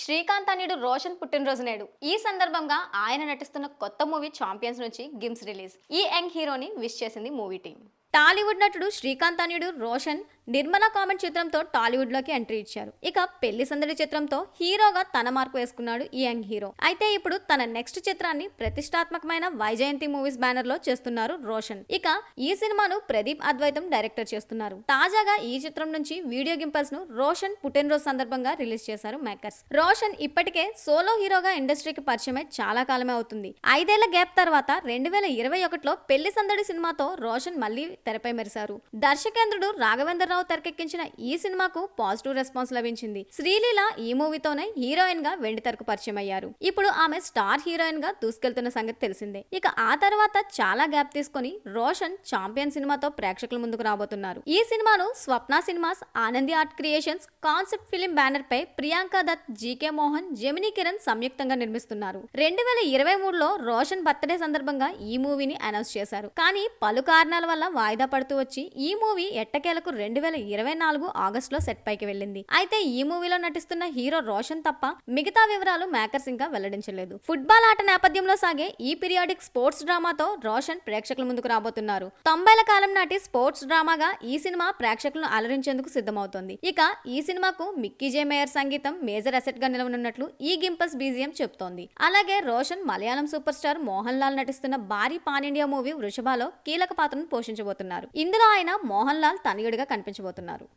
శ్రీకాంత్ అనేడు రోషన్ పుట్టినరోజు నేడు. ఈ సందర్భంగా ఆయన నటిస్తున్న కొత్త మూవీ ఛాంపియన్స్ నుంచి గిమ్స్ రిలీజ్. ఈ యంగ్ హీరోని విష్ చేసింది మూవీ టీం. టాలీవుడ్ నటుడు శ్రీకాంత్ అనియుడు రోషన్ నిర్మలా కామెంట్ చిత్రంతో టాలీవుడ్లోకి ఎంట్రీ ఇచ్చారు. ఇక పెళ్ళి సందడి చిత్రంతో హీరోగా తన మార్కు వేసుకున్నాడు ఈ యంగ్ హీరో. అయితే ఇప్పుడు తన నెక్స్ట్ చిత్రాన్ని ప్రతిష్టాత్మకమైన వైజయంతి మూవీస్ బ్యానర్లో చేస్తున్నారు రోషన్. ఇక ఈ సినిమాను ప్రదీప్ అద్వైతం డైరెక్టర్ చేస్తున్నారు. తాజాగా ఈ చిత్రం నుంచి వీడియో గింపల్స్ను రోషన్ పుట్టినరోజు సందర్భంగా రిలీజ్ చేశారు మేకర్స్. రోషన్ ఇప్పటికే సోలో హీరోగా ఇండస్ట్రీకి పరిచయమై చాలా కాలమే అవుతుంది. ఐదేళ్ళ గ్యాప్ తర్వాత రెండు వేల ఇరవై ఒకటిలో పెళ్ళి సందడి సినిమాతో రోషన్ మళ్ళీ తెరపై మెరిశారు. దర్శకేంద్రుడు రాఘవేంద్రరావు తెరకెక్కించిన ఈ సినిమాకు పాజిటివ్ రెస్పాన్స్ లభించింది. శ్రీలీల ఈ మూవీతోనే హీరోయిన్గా వెండి తెరకు పరిచయం అయ్యారు. ఇప్పుడు ఆమె స్టార్ హీరోయిన్గా దూసుకెళ్తున్న సంగతి తెలిసిందే. ఇక ఆ తర్వాత చాలా గ్యాప్ తీసుకొని రోషన్ చాంపియన్ సినిమాతో ప్రేక్షకుల ముందుకు రాబోతున్నారు. ఈ సినిమాను Swapna cinemas Anandi art creations concept film banner పై ప్రియాంక దత్ జీకే మోహన్ జమినీ కిరణ్ సంయుక్తంగా నిర్మిస్తున్నారు. రెండు వేల ఇరవై మూడులో రోషన్ బర్త్డే సందర్భంగా ఈ మూవీని అనౌన్స్ చేశారు. కానీ పలు కారణాల వల్ల వాయిదా పడుతూ వచ్చి ఈ మూవీ ఎట్టకేలకు రెండు వేల ఇరవై నాలుగు ఆగస్ట్లో సెట్ పైకి వెళ్ళింది. అయితే ఈ మూవీలో నటిస్తున్న హీరో రోషన్ తప్ప మిగతా వివరాలు మేకర్స్ ఇంకా వెల్లడించలేదు. ఫుట్బాల్ ఆట నేపథ్యంలో సాగే ఈ పీరియాడిక్ స్పోర్ట్స్ డ్రామాతో రోషన్ ప్రేక్షకుల ముందుకు రాబోతున్నారు. తొంభైల కాలం నాటి స్పోర్ట్స్ డ్రామాగా ఈ సినిమా ప్రేక్షకులను అలరించేందుకు సిద్ధమవుతోంది. ఇక ఈ సినిమాకు మిక్కీ జే మేయర్ సంగీతం మేజర్ అసెట్గా నిలవనున్నట్లు ఈ గింపస్ బీజియం చెప్తోంది అలాగే రోషన్ మలయాళం సూపర్ స్టార్ మోహన్ లాల్ నటిస్తున్న భారీ పాన్ ఇండియా మూవీ వృషభాలో కీలక పాత్రను పోషించబోతున్నారు ఇందులో ఆయన మోహన్ లాల్ తనయుడిగా కనిపించబోతున్నారు.